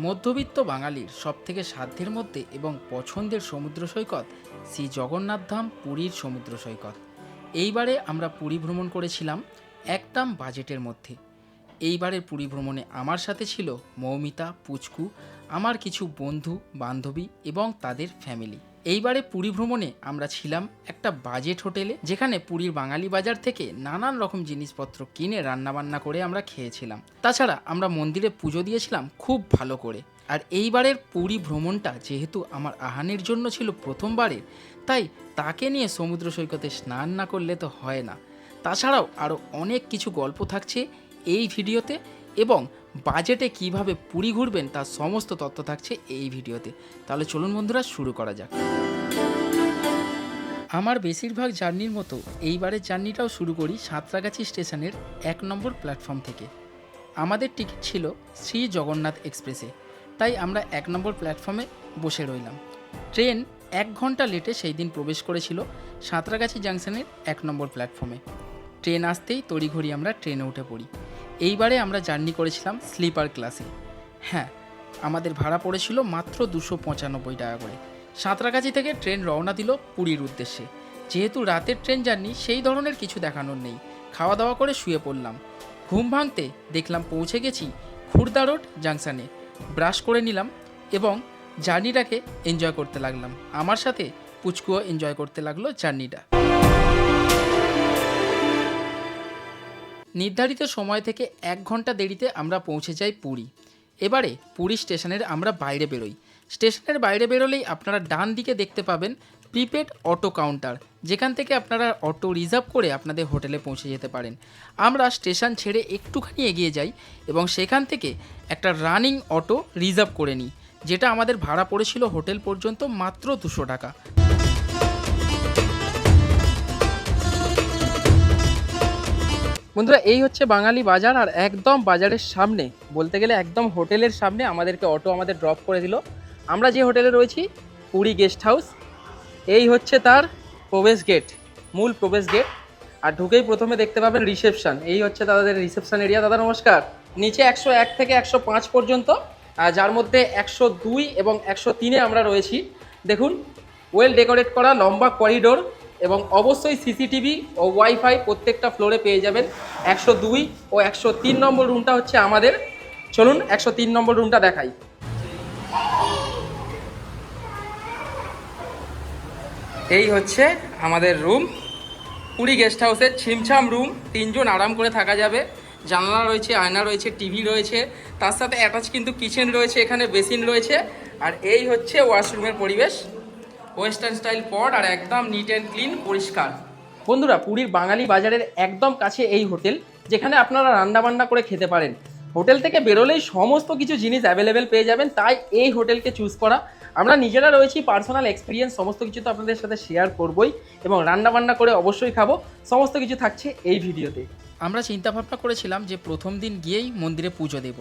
মধ্যবিত্ত বাঙালির সবথেকে সাধ্যের মধ্যে এবং পছন্দের সমুদ্র সৈকত শ্রী জগন্নাথ ধাম পুরীর সমুদ্র সৈকত। এইবারে আমরা পুরী ভ্রমণ করেছিলাম একটাম বাজেটের মধ্যে। এইবারের পুরী ভ্রমণে আমার সাথে ছিল মৌমিতা, পুচকু, আমার কিছু বন্ধু, বান্ধবী এবং তাদের ফ্যামিলি এইবারে পুরী ভ্রমণে আমরা ছিলাম একটা বাজেট হোটেলে, যেখানে পুরীর বাঙালি বাজার থেকে নানান রকম জিনিসপত্র কিনে রান্নাবান্না করে আমরা খেয়েছিলাম। তাছাড়া আমরা মন্দিরে পুজো দিয়েছিলাম খুব ভালো করে। আর এইবারের পুরী ভ্রমণটা যেহেতু আমার আহানের জন্য ছিল প্রথমবারের, তাই তাকে নিয়ে সমুদ্র সৈকতে স্নান না করলে তো হয় না। তাছাড়াও আরও অনেক কিছু গল্প থাকছে এই ভিডিওতে এবং বাজেটে কীভাবে পুরী ঘুরবেন তার সমস্ত তথ্য থাকছে এই ভিডিওতে। তাহলে চলুন বন্ধুরা, শুরু করা যাক। আমার বেশিরভাগ জার্নির মতো এইবারের জার্নিটাও শুরু করি সাঁতরাগাছি স্টেশনের এক নম্বর প্ল্যাটফর্ম থেকে। আমাদের টিকিট ছিল শ্রী জগন্নাথ এক্সপ্রেসে, তাই আমরা এক নম্বর প্ল্যাটফর্মে বসে রইলাম। ট্রেন এক ঘণ্টা লেটে সেই দিন প্রবেশ করেছিল সাঁতরাগাছি জাংশনের এক নম্বর প্ল্যাটফর্মে। ট্রেন আসতেই তড়িঘড়ি আমরা ট্রেনে উঠে পড়ি। এইবারে আমরা জার্নি করেছিলাম স্লিপার ক্লাসে। হ্যাঁ আমাদের ভাড়া পড়েছিল মাত্র দুশো পঁচানব্বই টাকা করে। সাঁতরাগাছি থেকে ট্রেন রওনা দিল পুরীর উদ্দেশ্যে। যেহেতু রাতের ট্রেন জার্নি, সেই ধরনের কিছু দেখানোর নেই। খাওয়া দাওয়া করে শুয়ে পড়লাম। ঘুম ভাঙতে দেখলাম পৌঁছে গেছি খুর্দা রোড জাংশনে। ব্রাশ করে নিলাম এবং জার্নিটাকে এনজয় করতে লাগলাম। আমার সাথে পুচকুও এনজয় করতে লাগল জার্নিটা। নির্ধারিত সময় থেকে এক ঘণ্টা দেরিতে আমরা পৌঁছে যাই পুরী। এবারে পুরী স্টেশনের আমরা বাইরে বেরোই। স্টেশনের বাইরে বেরোলেই আপনারা ডান দিকে দেখতে পাবেন প্রিপেড অটো কাউন্টার, যেখান থেকে আপনারা অটো রিজার্ভ করে আপনাদের হোটেলে পৌঁছে যেতে পারেন। আমরা স্টেশন ছেড়ে একটুখানি এগিয়ে যাই এবং সেখান থেকে একটা রানিং অটো রিজার্ভ করে নিই, যেটা আমাদের ভাড়া পড়েছিল হোটেল পর্যন্ত মাত্র দুশো টাকা। বন্ধুরা, এই হচ্ছে বাঙালি বাজার আর একদম বাজারের সামনে, বলতে গেলে একদম হোটেলের সামনে আমাদেরকে অটো আমাদের ড্রপ করে দিল। আমরা যে হোটেলে রয়েছি, পুরী গেস্ট হাউস এই হচ্ছে তার প্রবেশ গেট মূল প্রবেশ গেট আর ঢুকেই প্রথমে দেখতে পাবেন রিসেপশন এই হচ্ছে তাদের রিসেপশন এরিয়া দাদা, নমস্কার। নিচে একশো এক থেকে একশো পাঁচ পর্যন্ত যার মধ্যে একশো দুই এবং একশো তিনে আমরা রয়েছি। দেখুন ওয়েল ডেকোরেট করা লম্বা করিডোর এবং অবশ্যই সিসিটিভি ও ওয়াইফাই প্রত্যেকটা ফ্লোরে পেয়ে যাবেন। একশো দুই ও একশো তিন নম্বর রুমটা হচ্ছে আমাদের। চলুন একশো তিন নম্বর রুমটা দেখাই। এই হচ্ছে আমাদের রুম পুরী গেস্ট হাউসের ছিমছাম রুম তিনজন আরাম করে থাকা যাবে। জানলা রয়েছে, আয়না রয়েছে টিভি রয়েছে। তার সাথে অ্যাটাচ কিন্তু কিচেন রয়েছে, এখানে বেসিন রয়েছে। আর এই হচ্ছে ওয়াশরুমের পরিবেশ। ওয়েস্টার্ন স্টাইল পট আর একদম নিট অ্যান্ড ক্লিন পরিষ্কার। বন্ধুরা, পুরীর বাঙালি বাজারের একদম কাছে এই হোটেল যেখানে আপনারা রান্নাবান্না করে খেতে পারেন। হোটেল থেকে বেরোলেই সমস্ত কিছু জিনিস অ্যাভেলেবেল পেয়ে যাবেন। তাই এই হোটেলকে চুজ করা। আমরা নিজেরা রয়েছি পার্সোনাল এক্সপিরিয়েন্স সমস্ত কিছু তো আপনাদের সাথে শেয়ার করবই এবং রান্নাবান্না করে অবশ্যই খাব। সমস্ত কিছু থাকছে এই ভিডিওতে। আমরা চিন্তা ভাবনা করেছিলাম যে প্রথম দিন গিয়েই মন্দিরে পুজো দেব।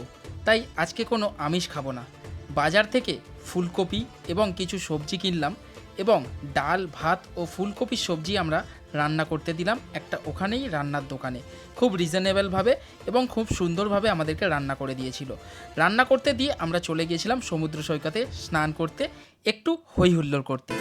তাই আজকে কোনো আমিষ খাব না। বাজার থেকে ফুলকপি এবং কিছু সবজি কিনলাম এবং ডাল, ভাত ও ফুলকপির সবজি আমরা রান্না করতে দিলাম একটা ওখানেই রান্নার দোকানে। খুব রিজনেবলভাবে এবং খুব সুন্দরভাবে আমাদেরকে রান্না করে দিয়েছিল। রান্না করতে দিয়ে আমরা চলে গিয়েছিলাম সমুদ্র সৈকতে স্নান করতে, একটু হই হুল্লোড় করতে।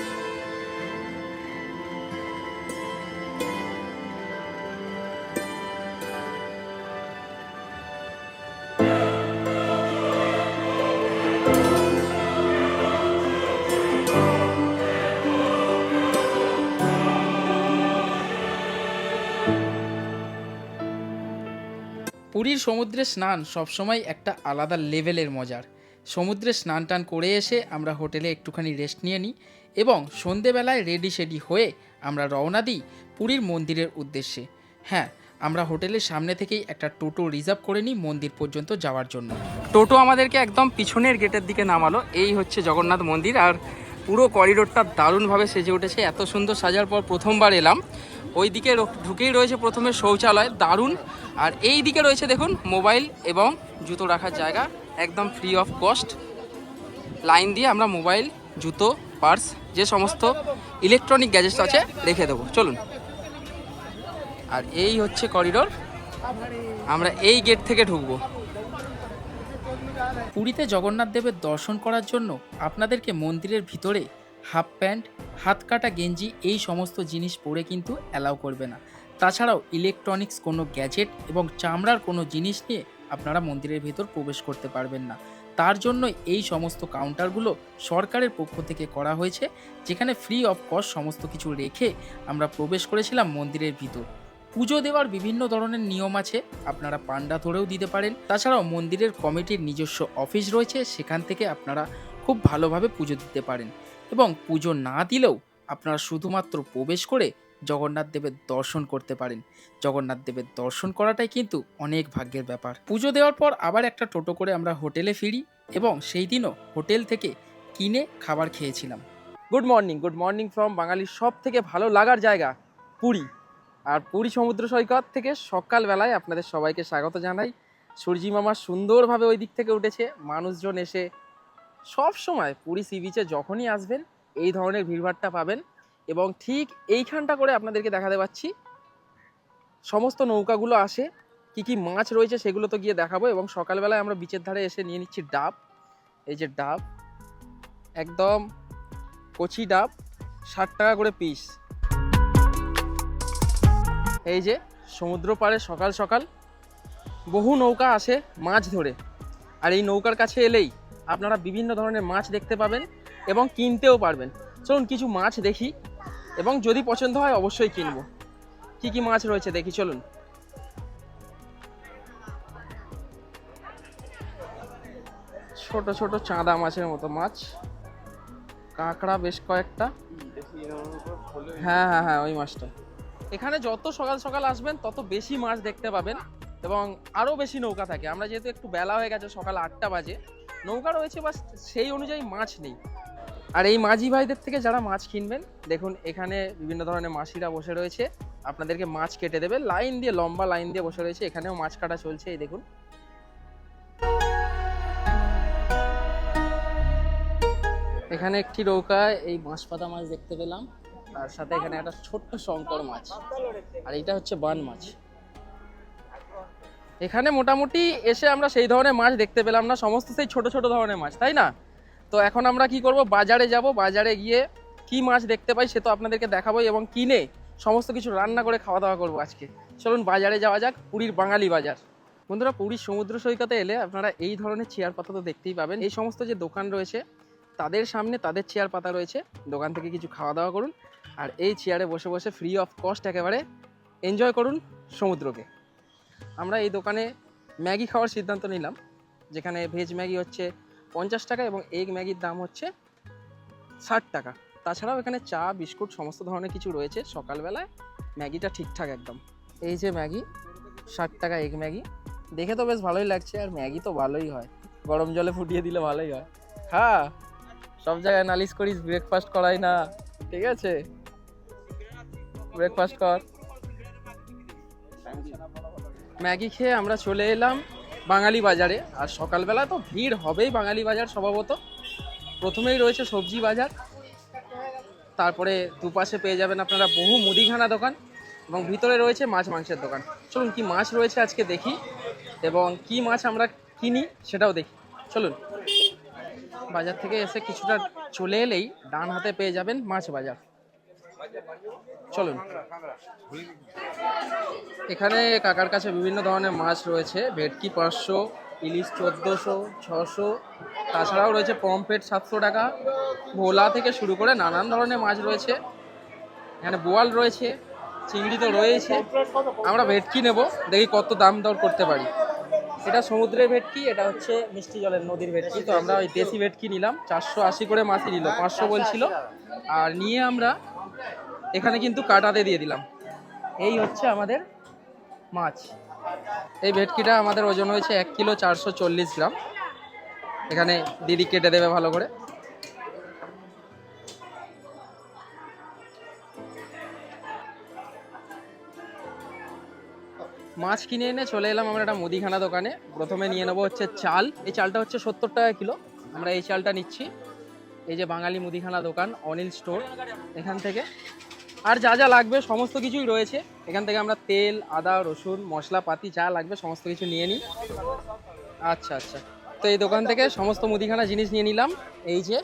পুরীর সমুদ্রে স্নান সবসময় একটা আলাদা লেভেলের মজার। সমুদ্রে স্নান টান করে এসে আমরা হোটেলে একটুখানি রেস্ট নিয়ে নিই এবং সন্ধেবেলায় রেডি সেডি হয়ে আমরা রওনা দিই পুরীর মন্দিরের উদ্দেশ্যে। হ্যাঁ আমরা হোটেলের সামনে থেকেই একটা টোটো রিজার্ভ করে নিই মন্দির পর্যন্ত যাওয়ার জন্য। টোটো আমাদেরকে একদম পিছনের গেটের দিকে নামালো। এই হচ্ছে জগন্নাথ মন্দির আর পুরো করিডোরটা দারুণভাবে সেজে উঠেছে। এত সুন্দর সাজার পর প্রথমবার এলাম। ওই দিকে ঢুকেই রয়েছে প্রথমে শৌচালয়, দারুণ। আর এই দিকে রয়েছে দেখুন, মোবাইল এবং জুতো রাখার জায়গা, একদম ফ্রি অফ কস্ট লাইন দিয়ে আমরা মোবাইল, জুতো, পার্স, যে সমস্ত ইলেকট্রনিক গ্যাজেটস আছে, রেখে দেবো। চলুন। আর এই হচ্ছে করিডোর আমরা এই গেট থেকে ঢুকবো। পুরীতে জগন্নাথ দেবের দর্শন করার জন্য আপনাদেরকে মন্দিরের ভিতরে হাফ প্যান্ট, হাত কাটা গেঞ্জি এই সমস্ত জিনিস পরে কিন্তু অ্যালাউ করবে না। তাছাড়াও ইলেকট্রনিক্স কোনো গ্যাজেট এবং চামড়ার কোনো জিনিস নিয়ে আপনারা মন্দিরের ভেতর প্রবেশ করতে পারবেন না। তার জন্য এই সমস্ত কাউন্টারগুলো সরকারের পক্ষ থেকে করা হয়েছে, যেখানে ফ্রি অফ কস্ট সমস্ত কিছু রেখে আমরা প্রবেশ করেছিলাম মন্দিরের ভিতর। পুজো দেওয়ার বিভিন্ন ধরনের নিয়ম আছে, আপনারা পান্ডা ধরেও দিতে পারেন। তাছাড়াও মন্দিরের কমিটির নিজস্ব অফিস রয়েছে, সেখান থেকে আপনারা খুব ভালোভাবে পুজো দিতে পারেন। এবং পুজো না দিলেও আপনারা শুধুমাত্র প্রবেশ করে জগন্নাথ দেবের দর্শন করতে পারেন। জগন্নাথ দেবের দর্শন করাটাই কিন্তু অনেক ভাগ্যের ব্যাপার। পুজো দেওয়ার পর আবার একটা টোটো করে আমরা হোটেলে ফিরি এবং সেই দিনও হোটেল থেকে কিনে খাবার খেয়েছিলাম। Good morning good morning from বাঙালির সব থেকে ভালো লাগার জায়গা পুরী। আর পুরী সমুদ্র সৈকত থেকে সকালবেলায় আপনাদের সবাইকে স্বাগত জানাই। সূর্যি মামা সুন্দরভাবে ওই দিক থেকে উঠেছে, মানুষজন এসে সব সময় পুরী সি বিচে যখনই আসবেন, এই ধরনের ভিড়ভাড়টা পাবেন এবং ঠিক এইখানটা করে আপনাদেরকে দেখাতে পাচ্ছি। সমস্ত নৌকাগুলো আসে, কি কি মাছ রয়েছে সেগুলো তো গিয়ে দেখাবো এবং সকালবেলায় আমরা বিচের ধারে এসে নিয়ে নিচ্ছি ডাব। এই যে ডাব, একদম কচি ডাব, ষাট টাকা করে পিস এই যে সমুদ্র পাড়ে সকাল সকাল বহু নৌকা আসে মাছ ধরে। আর এই নৌকার কাছে এলেই আপনারা বিভিন্ন ধরনের মাছ দেখতে পাবেন এবং কিনতেও পারবেন। চলুন কিছু মাছ দেখি এবং যদি পছন্দ হয় অবশ্যই কিনবো। কি কি মাছ রয়েছে দেখি, চলুন। ছোট ছোট চাঁদা মাছের মতো মাছ। কাঁকড়া বেশ কয়েকটা। হ্যাঁ হ্যাঁ হ্যাঁ ওই মাছটা। এখানে যত সকাল সকাল আসবেন, তত বেশি মাছ দেখতে পাবেন। এবং আরও বেশি নৌকা থাকে। আমরা যেহেতু একটু বেলা হয়ে গেছে, সকাল আটটা বাজে, নৌকা রয়েছে বাস সেই অনুযায়ী মাছ নেই। আর এই মাঝি ভাইদের থেকে যারা মাছ কিনবেন, দেখুন এখানে বিভিন্ন ধরনের মাসিরা বসে রয়েছে। আপনাদেরকে মাছ কেটে দেবে। লাইন দিয়ে, লম্বা লাইন দিয়ে বসে রয়েছে। এখানেও মাছ কাটা চলছে, এই দেখুন। এখানে একটি নৌকায় এই বাঁশ পাতা মাছ দেখতে পেলাম। তার সাথে এখানে একটা ছোট্ট শঙ্কর মাছ। আর এইটা হচ্ছে বান মাছ। এখানে মোটামুটি এসে আমরা সেই ধরনের মাছ দেখতে পেলাম না। সমস্ত সেই ছোট ছোট ধরনের মাছ, তাই না? তো এখন আমরা কি করব? বাজারে যাব। বাজারে গিয়ে কি মাছ দেখতে পাই সে তো আপনাদেরকে দেখাবো এবং কিনে সমস্ত কিছু রান্না করে খাওয়া দাওয়া করব আজকে। চলুন বাজারে যাওয়া যাক, পুরীর বাঙালি বাজার। বন্ধুরা, পুরীর সমুদ্র সৈকতে এলে আপনারা এই ধরনের চেয়ার পাতা তো দেখতেই পাবেন। এই সমস্ত যে দোকান রয়েছে, তাদের সামনে তাদের চেয়ার পাতা রয়েছে। দোকান থেকে কিছু খাওয়া দাওয়া করুন। আর এই চেয়ারে বসে বসে ফ্রি অফ কস্ট একেবারে এনজয় করুন সমুদ্রকে। আমরা এই দোকানে ম্যাগি খাওয়ার সিদ্ধান্ত নিলাম, যেখানে ভেজ ম্যাগি হচ্ছে পঞ্চাশ টাকা এবং এগ ম্যাগির দাম হচ্ছে ষাট টাকা। তাছাড়াও এখানে চা, বিস্কুট, সমস্ত ধরনের কিছু রয়েছে। সকালবেলায় ম্যাগিটা ঠিকঠাক একদম। এই যে ম্যাগি, ষাট টাকা এগ ম্যাগি। দেখে তো বেশ ভালোই লাগছে, আর ম্যাগি তো ভালোই হয়। গরম জলে ফুটিয়ে দিলে ভালোই হয়। হ্যাঁ সব জায়গায় নালিশ করিস ব্রেকফাস্ট করাই না। ঠিক আছে? ব্রেকফাস্ট কর। ম্যাগি খেয়ে আমরা চলে এলাম বাঙালি বাজারে। আর সকালবেলা তো ভিড় হবেই বাঙালি বাজার স্বভাবত। প্রথমেই রয়েছে সবজি বাজার। তারপরে দুপাশে পেয়ে যাবেন আপনারা বহু মুদিখানা দোকান এবং ভিতরে রয়েছে মাছ মাংসের দোকান। চলুন কি মাছ রয়েছে আজকে দেখি এবং কি মাছ আমরা কিনি সেটাও দেখি। চলুন। বাজার থেকে এসে কিছুটা চলে এলেই ডান হাতে পেয়ে যাবেন মাছ বাজার। চলুন। এখানে কাকার কাছে বিভিন্ন ধরনের মাছ রয়েছে, ভেটকি পাঁচশো, ইলিশ চোদ্দোশো, ছশো, তাছাড়াও রয়েছে পমফ্রেট সাতশো টাকা, ভোলা থেকে শুরু করে নানান ধরনের মাছ রয়েছে, এখানে বোয়াল রয়েছে, চিংড়ি তো রয়েছে আমরা ভেটকি নেব, দেখি কত দাম দর করতে পারি। এটা সমুদ্রের ভেটকি, এটা হচ্ছে মিষ্টি জলের নদীর ভেটকি, তো আমরা ওই দেশি ভেটকি নিলাম, চারশো আশি করে মাছই নিল, পাঁচশো বলছিল, আর নিয়ে আমরা এখানে কিন্তু কাটাতে দিয়ে দিলাম। এই হচ্ছে আমাদের মাছ। এই ভেটকিটা আমাদের ওজন হয়েছে এক কিলো চারশো চল্লিশ গ্রাম। এখানে দিদি কেটে দেবে ভালো করে। মাছ কিনে এনে চলে এলাম আমরা একটা মুদিখানা দোকানে। প্রথমে নিয়ে নেব হচ্ছে চাল। এই চালটা হচ্ছে সত্তর টাকা কিলো। আমরা এই চালটা নিচ্ছি। এই যে বাঙালি মুদিখানা দোকান, অনিল স্টোর। এখান থেকে আর যা যা লাগবে, সমস্ত কিছুই রয়েছে। এখান থেকে আমরা তেল, আদা, রসুন, মশলাপাতি যা লাগবে, সমস্ত কিছু নিয়ে নিই। আচ্ছা আচ্ছা। তো এই দোকান থেকে সমস্ত মুদিখানা জিনিস নিয়ে নিলাম। এই যে,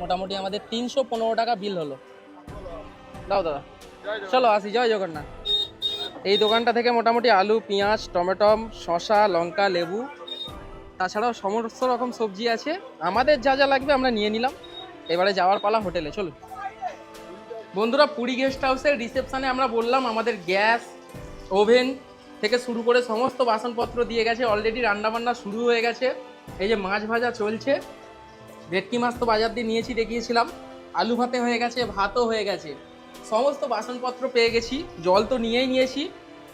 মোটামুটি আমাদের তিনশো পনেরো টাকা বিল হলো। দাও দাদা। চলো আসি, জয় জগন্নাথ। এই দোকানটা থেকে মোটামুটি আলু, পেঁয়াজ, টমেটম, শসা, লঙ্কা, লেবু, তাছাড়াও সমস্ত রকম সবজি আছে। আমাদের যা যা লাগবে আমরা নিয়ে নিলাম। এবারে যাওয়ার পালা হোটেলে চলো বন্ধুরা, পুরী গেস্ট হাউসের রিসেপশানে আমরা বললাম, আমাদের গ্যাস ওভেন থেকে শুরু করে সমস্ত বাসনপত্র দিয়ে গেছে। অলরেডি রান্নাবান্না শুরু হয়ে গেছে। এই যে মাছ ভাজা চলছে। ভেটকি মাছ তো বাজার দিয়ে নিয়েছি, দেখিয়েছিলাম। আলু ভাতে হয়ে গেছে, ভাতও হয়ে গেছে। সমস্ত বাসনপত্র পেয়ে গেছি, জল তো নিয়েই নিয়েছি।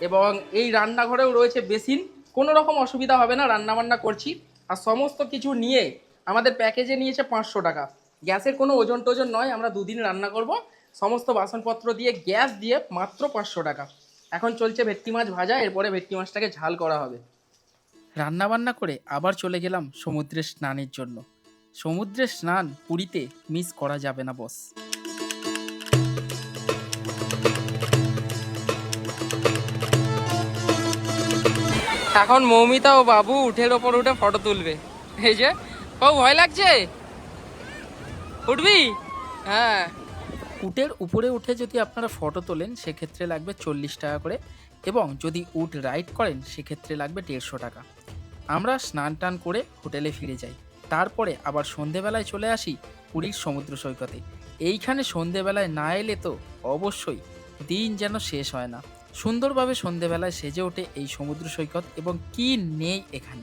এবং এই রান্নাঘরেও রয়েছে বেসিন। কোনো রকম অসুবিধা হবে না, রান্নাবান্না করছি। আর সমস্ত কিছু নিয়ে আমাদের প্যাকেজে নিয়েছে পাঁচশো টাকা। গ্যাসের কোনো ওজন টোজন নয়, আমরা দুদিন রান্না করব। সমস্ত বাসনপত্র দিয়ে গ্যাস দিয়ে মাত্র পাঁচশো টাকা। এখন চলছে ভেটকি মাছ ভাজা এরপরে ভেটকি মাছটাকে ঝাল করা হবে। রান্না বান্না করে আবার চলে গেলাম সমুদ্রে স্নানের জন্য। সমুদ্রে স্নান পুরীতে মিস করা যাবে না বস এখন মৌমিতা ও বাবু উঠের ওপর উঠে ফটো তুলবে। এই যে ও ভয় লাগছে? উঠবি? হ্যাঁ। উটের উপরে উঠে যদি আপনারা ফটো তোলেন, সেক্ষেত্রে লাগবে চল্লিশ টাকা করে এবং যদি উট রাইড করেন, সেক্ষেত্রে লাগবে দেড়শো টাকা। আমরা স্নান টান করে হোটেলে ফিরে যাই। তারপরে আবার সন্ধেবেলায় চলে আসি পুরীর সমুদ্র সৈকতে। এইখানে সন্ধেবেলায় না এলে তো অবশ্যই দিন যেন শেষ হয় না। সুন্দরভাবে সন্ধেবেলায় সেজে ওঠে এই সমুদ্র সৈকত এবং কি নেই এখানে?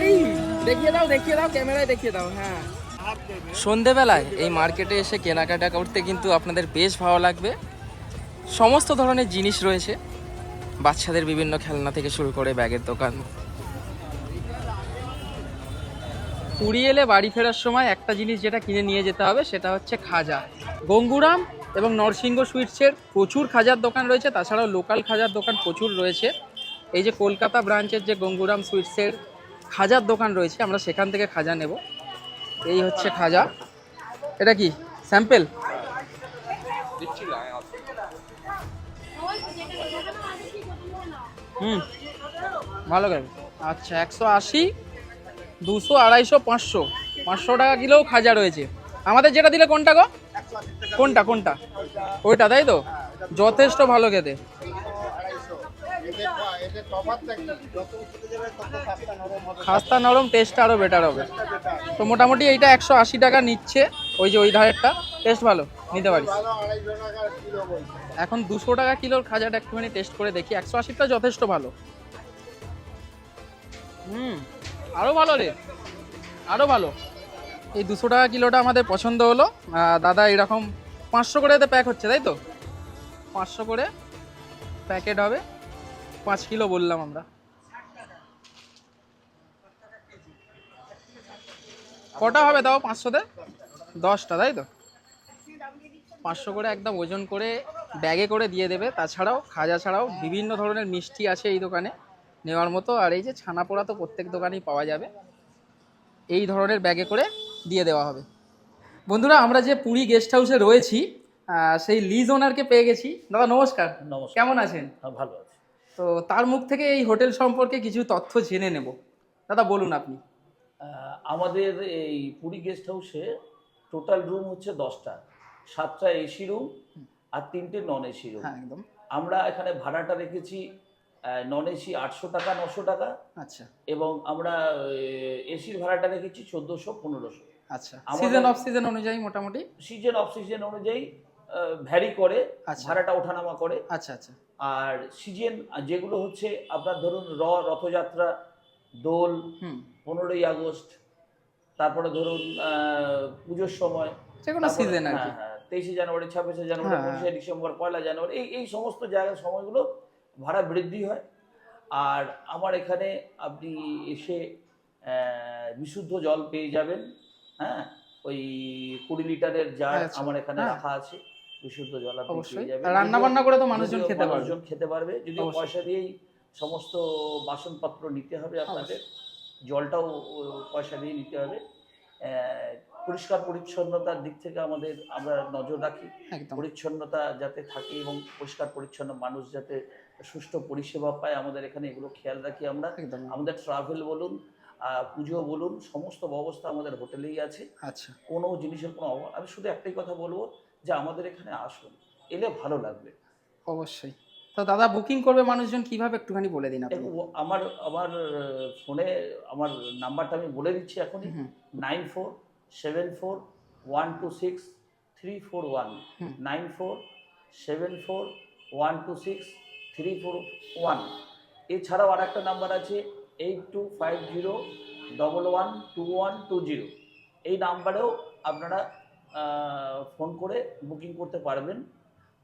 দাও, দেখিয়ে দাও, ক্যামেরায় দেখিয়ে দাও হ্যাঁ। সন্ধেবেলায় এই মার্কেটে এসে কেনাকাটা করতে কিন্তু আপনাদের বেশ ভালো লাগবে। সমস্ত ধরনের জিনিস রয়েছে। বাচ্চাদের বিভিন্ন খেলনা থেকে শুরু করে ব্যাগের দোকান। পুরী এলে বাড়ি ফেরার সময় একটা জিনিস যেটা কিনে নিয়ে যেতে হবে, সেটা হচ্ছে খাজা। গঙ্গুরাম এবং নরসিংহ সুইটসের প্রচুর খাজার দোকান রয়েছে, তাছাড়াও লোকাল খাজার দোকান প্রচুর রয়েছে। এই যে কলকাতা ব্রাঞ্চের যে গঙ্গুরাম সুইটসের খাজার দোকান রয়েছে, আমরা সেখান থেকে খাজা নেব। এই হচ্ছে খাজা। এটা কি? স্যাম্পেল? হুম, ভালো করে। আচ্ছা একশো আশি, দুশো আড়াইশো, পাঁচশো। পাঁচশো টাকা কিলোও খাজা রয়েছে। আমাদের যেটা দিলে কোনটা গো? কোনটা কোনটা? ওইটা, তাই তো? যথেষ্ট ভালো খেতে। খাস্তা নরম টেস্ট আরও বেটার হবে। তো মোটামুটি এইটা একশো আশি টাকা নিচ্ছে, ওই যে ওই ধারেরটা। টেস্ট ভালো, নিতে পারিস। এখন দুশো টাকা কিলোর খাজাটা একটুখানি টেস্ট করে দেখি। একশো আশিটা যথেষ্ট ভালো। হুম আরও ভালো রে। আরও ভালো। এই দুশো টাকা কিলোটা আমাদের পছন্দ হলো। দাদা এরকম পাঁচশো করে এতে প্যাক হচ্ছে, তাই তো? পাঁচশো করে প্যাকেট হবে। পাঁচ কিলো বললাম আমরা। কটা হবে তাও পাঁচশোতে দশটা তাই তো? পাঁচশো করে একদম ওজন করে ব্যাগে করে দিয়ে দেবে। তাছাড়াও খাজা ছাড়াও বিভিন্ন ধরনের মিষ্টি আছে এই দোকানে নেওয়ার মতো। আর এই যে ছানা পোড়া তো প্রত্যেক দোকানেই পাওয়া যাবে। এই ধরনের ব্যাগে করে দিয়ে দেওয়া হবে। বন্ধুরা আমরা যে পুরী গেস্ট হাউসে রয়েছি সেই লিজ ওনারকে পেয়ে গেছি। দাদা নমস্কার। নমস্কার। কেমন আছেন? ভালো তো তার মুখ থেকে এই হোটেল সম্পর্কে কিছু তথ্য জেনে নেব। দাদা বলুন আপনি। আমাদের এই পুরী গেস্ট হাউসে টোটাল রুম হচ্ছে দশটা। সাতটা এসি রুম আর তিনটে নন এসি রুম হ্যাঁ একদম। আমরা এখানে ভাড়াটা রেখেছি নন এসি আটশো টাকা নশো টাকা। আচ্ছা। এবং আমরা এসির ভাড়াটা রেখেছি চোদ্দোশো পনেরোশো। আচ্ছা। সিজন অফ সিজন অনুযায়ী মোটামুটি? সিজন অফ সিজন অনুযায়ী ভ্যারি করে আচ্ছা। ভাড়াটা ওঠানামা করে। আচ্ছা আচ্ছা। আর সিজন যেগুলো হচ্ছে আপনার ধরুন র রথযাত্রা দোল পনেরোই আগস্ট তারপরে ধরুন পুজোর সময় কোনো সিজন আর কি। হ্যাঁ, হ্যাঁ, তেইশে জানুয়ারি ছাব্বিশে জানুয়ারি হ্যাঁ, পঁচিশে ডিসেম্বর পয়লা জানুয়ারি এই এই সমস্ত জায়গার সময়গুলো ভাড়া বৃদ্ধি হয়। আর আমার এখানে আপনি এসে আহ, বিশুদ্ধ জল পেয়ে যাবেন হ্যাঁ ওই কুড়ি লিটারের জার আচ্ছা, আমার এখানে। রাখা আছে। বিশুদ্ধ জল আপনি অবশ্যই। রান্না বান্না করে তো মানুষজন খেতে পারবে। মানুষজন খেতে পারবে যদি পয়সা দিয়েই সমস্ত বাসনপত্র নিতে হবে আপনাদের। জলটাও পয়সা দিয়ে নিতে হবে। পরিষ্কার পরিচ্ছন্নতার দিক থেকে আমাদের আমরা নজর রাখি। পরিচ্ছন্নতা যাতে থাকে এবং পরিষ্কার পরিচ্ছন্ন মানুষ যাতে সুষ্ঠু পরিষেবা পায় আমাদের এখানে এগুলো খেয়াল রাখি আমরা। আমাদের ট্রাভেল বলুন পুজো বলুন সমস্ত ব্যবস্থা আমাদের হোটেলেই আছে। আচ্ছা। কোনো জিনিসের কোনো অভাব আমি শুধু একটাই কথা বলব যে আমাদের এখানে আসুন এলে ভালো লাগবে। অবশ্যই। তো দাদা বুকিং করবে মানুষজন কীভাবে? একটুখানি বলে দিন আপনি। আমার আমার ফোনে আমার নাম্বারটা আমি বলে দিচ্ছি এখনই। Nine four seven four one two six three four one. Nine four seven four one two six three four one. এছাড়াও আর একটা নাম্বার আছে eight two five zero double one two one two zero. এই নাম্বারেও আপনারা phone করে booking করতে পারবেন।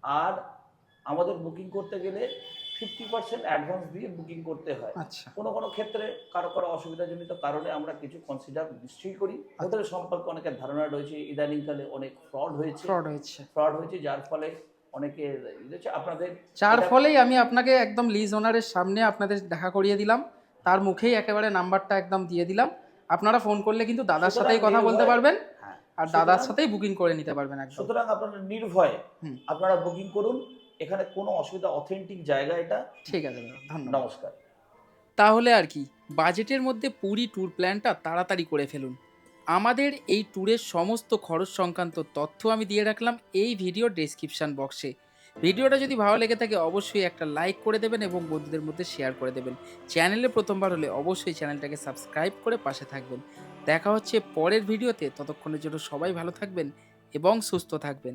আর আমাদের বুকিং করতে গেলে ফিফটি পার্সেন্ট অ্যাডভান্স দিয়ে বুকিং করতে হয়। আচ্ছা। কোনো কোনো ক্ষেত্রে কারও কারও অসুবিধাজনিত কারণে আমরা কিছু কনসিডার নিশ্চয়ই করি। হোটেল সম্পর্কে অনেকের ধারণা রয়েছে ইদানিংকালে অনেক ফ্রড হয়েছে। ফ্রড হয়েছে। ফ্রড হয়েছে যার ফলে অনেকে আপনাদের যার ফলেই আমি আপনাকে একদম লিজ ওনারের সামনে আপনাদের দেখা করিয়ে দিলাম। তার মুখেই একেবারে নাম্বারটা একদম দিয়ে দিলাম। আপনারা ফোন করলে কিন্তু দাদার সাথেই কথা বলতে পারবেন। আর দাদার সাথেই বুকিং করে নিতে পারবেন একদম। সুতরাং আপনারা নির্ভয়ে আপনারা বুকিং করুন। এখানে কোনো অসুবিধা অথেন্টিক জায়গা এটা। ঠিক আছে ধন্যবাদ। নমস্কার। তাহলে আর কি বাজেটের মধ্যে পুরী ট্যুর প্ল্যানটা তাড়াতাড়ি করে ফেলুন। আমাদের এই ট্যুরের সমস্ত খরচ সংক্রান্ত তথ্য আমি দিয়ে রাখলাম এই ভিডিও ডেসক্রিপশন বক্সে ভিডিওটা যদি ভালো লেগে থাকে অবশ্যই একটা লাইক করে দেবেন এবং বন্ধুদের মধ্যে শেয়ার করে দেবেন। চ্যানেলে প্রথমবার হলে অবশ্যই চ্যানেলটাকে সাবস্ক্রাইব করে পাশে থাকবেন। দেখা হচ্ছে পরের ভিডিওতে। ততক্ষণের জন্য সবাই ভালো থাকবেন এবং সুস্থ থাকবেন।